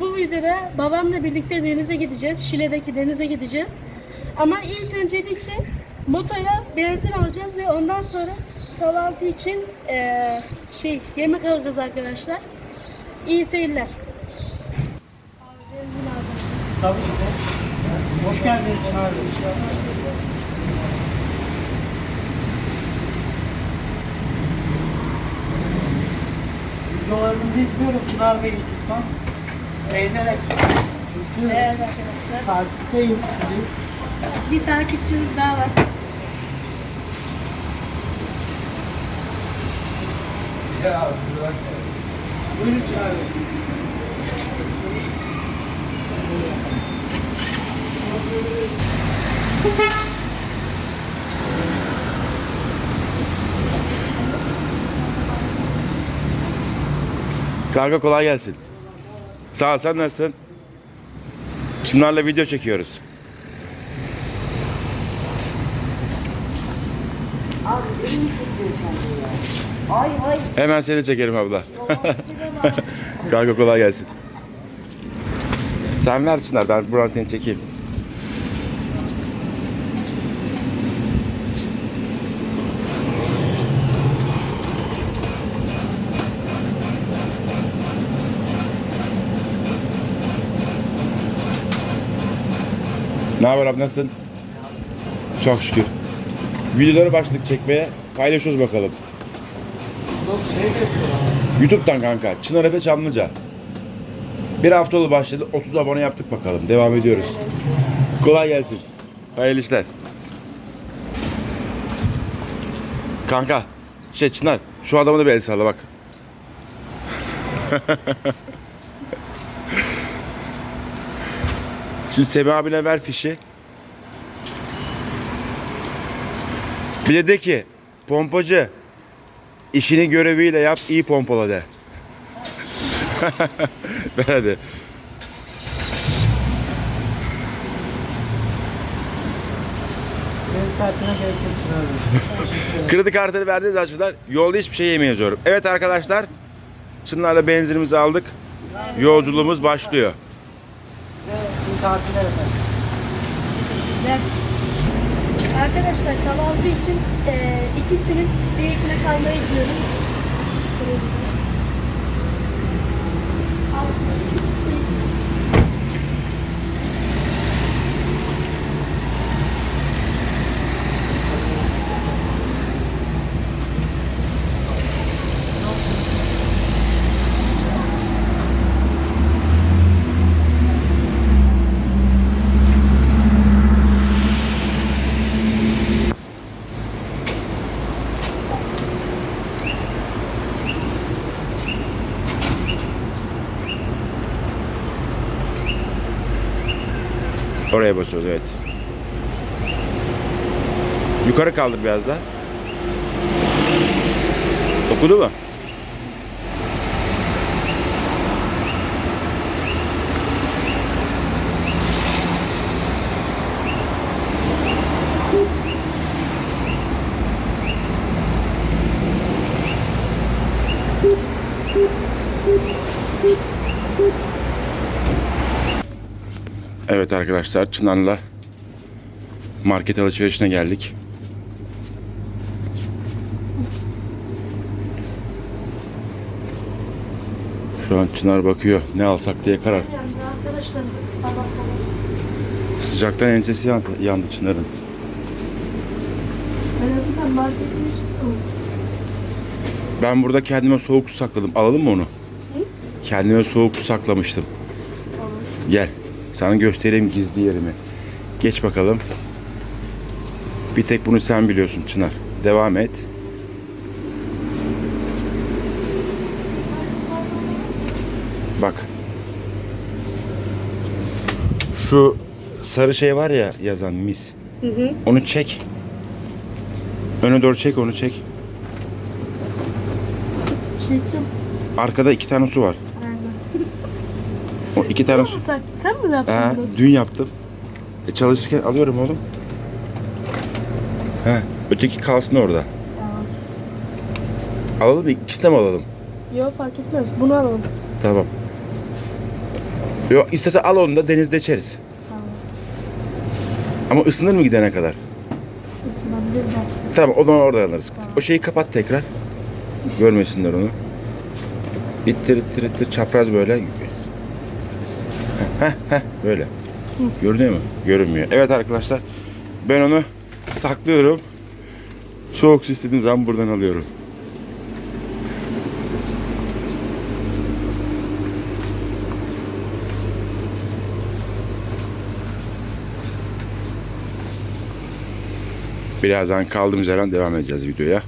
bu videoda babamla birlikte denize gideceğiz. Şile'deki denize gideceğiz. Ama ilk öncelikle motora benzin alacağız ve ondan sonra kahvaltı için eee, şey yemek alacağız arkadaşlar. İyi seyirler. Abi benzin alacağız. Tabii ki. Hoş geldiniz Çınar. Videolarınızı izliyorum Çınar Bey YouTube'dan. Beğenerek izliyorum. Evet arkadaşlar. Takipteyim sizi. Bir takipçimiz daha var. Buyurun Çınar Bey. Kanka kolay gelsin. Sağ ol sen nasılsın? Çınar'la video çekiyoruz. Abi elini çekiyorsun ya. Ay ay. Hemen seni çekelim abla. Kanka kolay gelsin. Sen ver Çınar ben buradan seni çekeyim. Ne haber abi nasılsın? Çok şükür. Videoları başladık çekmeye. Paylaşıyoruz bakalım. YouTube'dan kanka. Çınar Efe Çamlıca. Bir hafta oldu başladı. 30 abone yaptık bakalım. Devam ediyoruz. Kolay gelsin. Hayırlı işler. Kanka. Şey Çınar. Şu adamı da bir el salla bak. Şimdi Semih abine ver fişi. Bir de de ki pompacı işini göreviyle yap iyi pompala de. ver hadi. Kredi kartını verdiğiniz açıdan yolda hiçbir şey yemeyiz diyorum. Evet arkadaşlar. Çınar'la benzinimizi aldık. Yolculuğumuz başlıyor. İyi tatiller efendim. Arkadaşlar kahvaltı için eee ikisinin bir ekmek almaya gidiyorum. Oraya basıyoruz evet. Yukarı kaldır biraz daha. Okudu mu? Evet arkadaşlar Çınar'la market alışverişine geldik. Şu an Çınar bakıyor ne alsak diye karar. Sıcaktan ensesi yandı, yandı Çınar'ın. En azından marketin soğuk. Ben burada kendime soğuk su sakladım. Alalım mı onu? Kendime soğuk su saklamıştım. Olur. Gel. Sana göstereyim gizli yerimi. Geç bakalım. Bir tek bunu sen biliyorsun Çınar. Devam et. Bak. Şu sarı şey var ya yazan mis. Hı hı. Onu çek. Öne doğru çek onu çek. Çektim. Arkada iki tane su var. O iki tane su. Sen, sen mi yaptın bunu? dün yaptım. E, çalışırken alıyorum oğlum. He, öteki kalsın orada. Tamam. Alalım mı? İkisini de mi alalım? Yok fark etmez. Bunu alalım. Tamam. Yok istese al onu da denizde içeriz. Tamam. Ama ısınır mı gidene kadar? Isınabilir belki. Tamam o zaman orada alırız. O şeyi kapat tekrar. Görmesinler onu. İttir ittir ittir çapraz böyle. Heh böyle. Görünüyor mu? Görünmüyor. Evet arkadaşlar ben onu saklıyorum. Soğuk su istediğim zaman buradan alıyorum. Birazdan kaldığımız yerden devam edeceğiz videoya.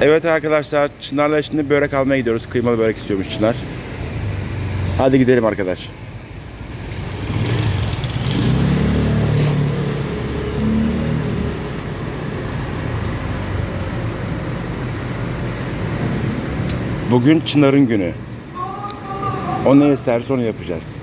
Evet arkadaşlar Çınar'la şimdi börek almaya gidiyoruz. Kıymalı börek istiyormuş Çınar. Hadi gidelim arkadaş. Bugün Çınar'ın günü. O ne isterse onu yapacağız.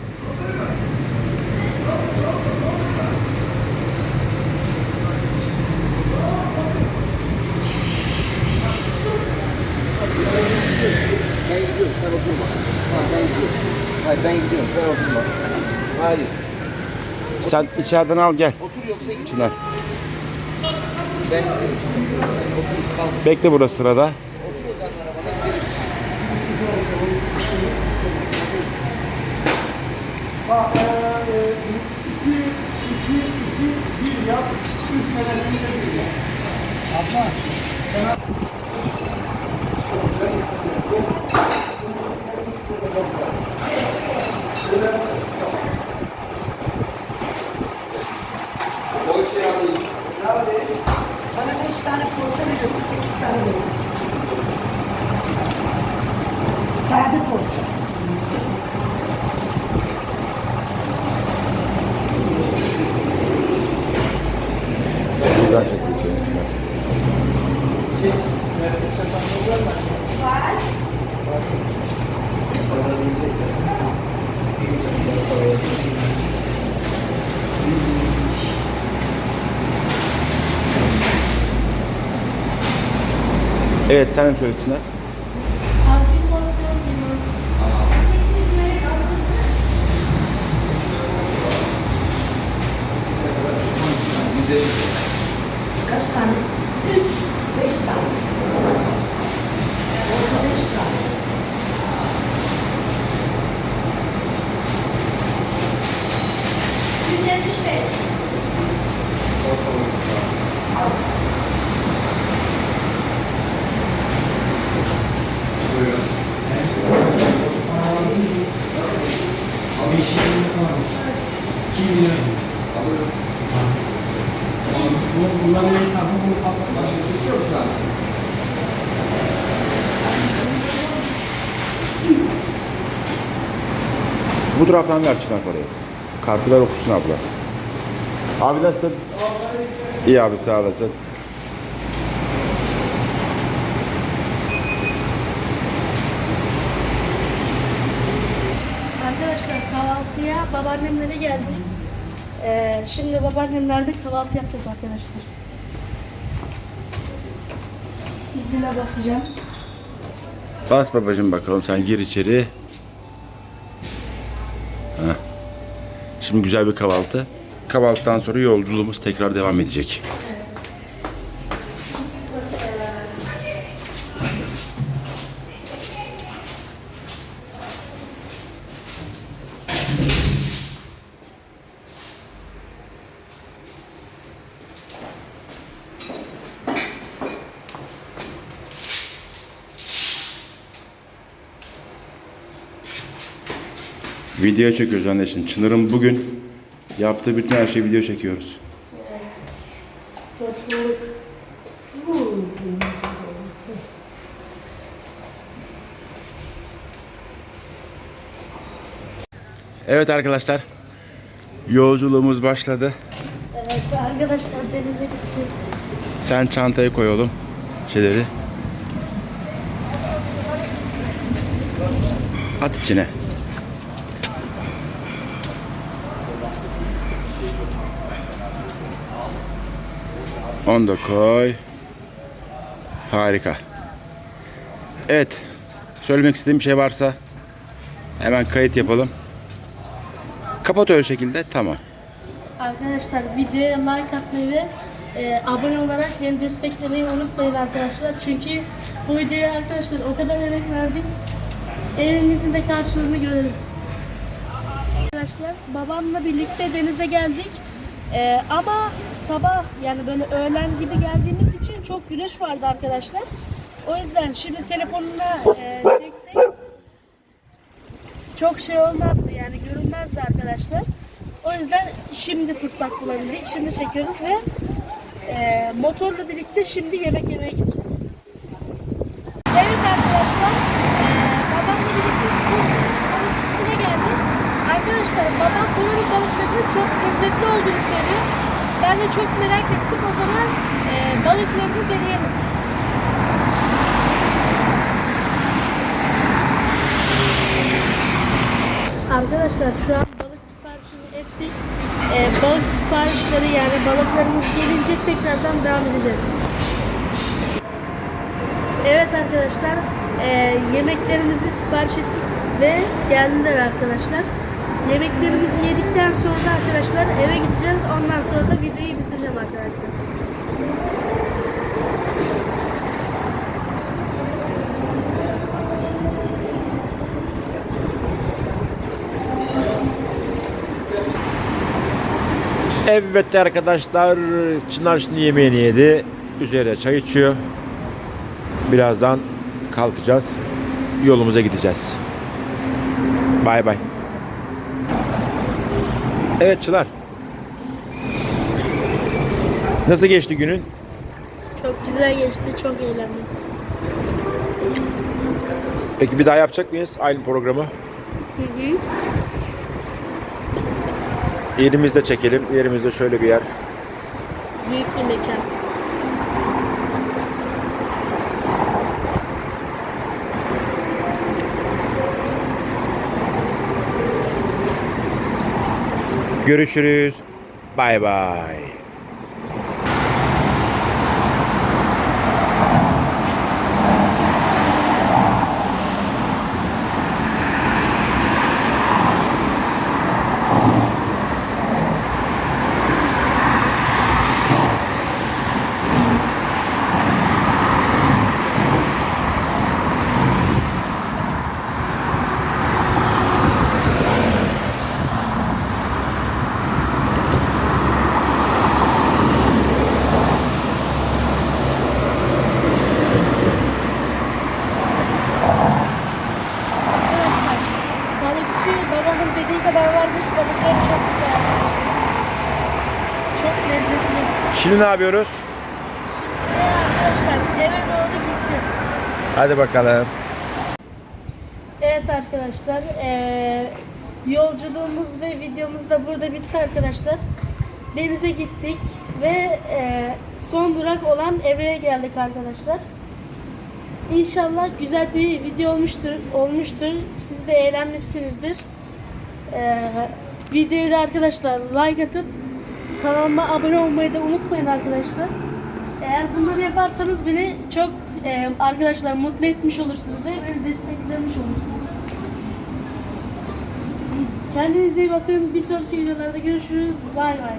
Ben gidiyorum. Hayır ben gidiyorum, sen oturma. Hayır. Sen içeriden al gel Otur yoksa git. Çınar. Ben gidiyorum. Otur, kalk. Bekle burada sırada. Otur o zaman arabadan gidelim. Bana beş tane poğaça veriyorsun, sekiz tane veriyorsun. Sade poğaça. Evet sen de söyle Çınar. Kaç tane? Üç. Beş tane. Poğaça beş tane. Yüz yetmiş beş. Abi işini yapamamış. Kim bilir? Alırız. Bu, bunların hesabı bunu kapatmak istiyor musun abi? Bu taraftan ver Çınar parayı. Kartı ver okusun abla. Abi nasılsın? İyi abi sağ olasın. Arkadaşlar kahvaltıya babaannemlere geldik. Ee, şimdi babaannemlerde kahvaltı yapacağız arkadaşlar. Zile basacağım. Bas babacığım bakalım sen gir içeri. Heh. Şimdi güzel bir kahvaltı. Kahvaltıdan sonra yolculuğumuz tekrar devam edecek. Video çekiyoruz anne şimdi. Çınar'ın bugün yaptığı bütün her şeyi video çekiyoruz. Evet arkadaşlar. Yolculuğumuz başladı. Evet arkadaşlar denize gideceğiz. Sen çantaya koy oğlum şeyleri. At içine. Onu da koy. Harika. Evet. Söylemek istediğim bir şey varsa Hemen kayıt yapalım. Kapat öyle şekilde. Tamam. Arkadaşlar videoya like atmayı ve e, abone olarak beni desteklemeyi unutmayın arkadaşlar. Çünkü bu videoya arkadaşlar o kadar emek verdik. Evimizin de karşılığını görelim. Arkadaşlar babamla birlikte denize geldik. E, ama sabah yani böyle öğlen gibi geldiğimiz için çok güneş vardı arkadaşlar. O yüzden şimdi telefonuna e, çeksek çok şey olmazdı yani görünmezdi arkadaşlar. O yüzden şimdi fırsat bulabildik. Şimdi çekiyoruz ve e, motorla birlikte şimdi yemek yemeye gideceğiz. Evet arkadaşlar e, babamla birlikte balıkçısına geldik. Arkadaşlar babam buranın balıklarının çok lezzetli olduğunu söylüyor. Ben de çok merak ettim. O zaman e, balıklarını deneyelim. Arkadaşlar şu an balık siparişini ettik. Ee, balık siparişleri yani balıklarımız gelince tekrardan devam edeceğiz. Evet arkadaşlar e, yemeklerimizi sipariş ettik ve geldiler arkadaşlar. Yemeklerimizi yedikten sonra arkadaşlar eve gideceğiz. Ondan sonra da videoyu bitireceğim arkadaşlar. Evet arkadaşlar Çınar şimdi yemeğini yedi. Üzerine çay içiyor. Birazdan kalkacağız. Yolumuza gideceğiz. Bay bay. Evet Çınar. Nasıl geçti günün? Çok güzel geçti, çok eğlendim. Peki bir daha yapacak mıyız aynı programı? Hı hı. Yerimizde çekelim. Yerimizde şöyle bir yer. Büyük bir mekan. Görüşürüz. Bay bay. Arkadaşlar babamın dediği kadar varmış balıkları çok güzel. Çok lezzetli. Şimdi ne yapıyoruz? Ve arkadaşlar eve doğru gideceğiz. Hadi bakalım. Evet arkadaşlar eee, yolculuğumuz ve videomuz da burada bitti arkadaşlar. Denize gittik ve eee, son durak olan eve geldik arkadaşlar. İnşallah güzel bir video olmuştur. olmuştur. Siz de eğlenmişsinizdir. Eee videoyu da arkadaşlar like atıp kanalıma abone olmayı da unutmayın arkadaşlar. Eğer bunları yaparsanız beni çok eee, arkadaşlar mutlu etmiş olursunuz ve beni desteklemiş olursunuz. Kendinize iyi bakın. Bir sonraki videolarda görüşürüz. Bay bay.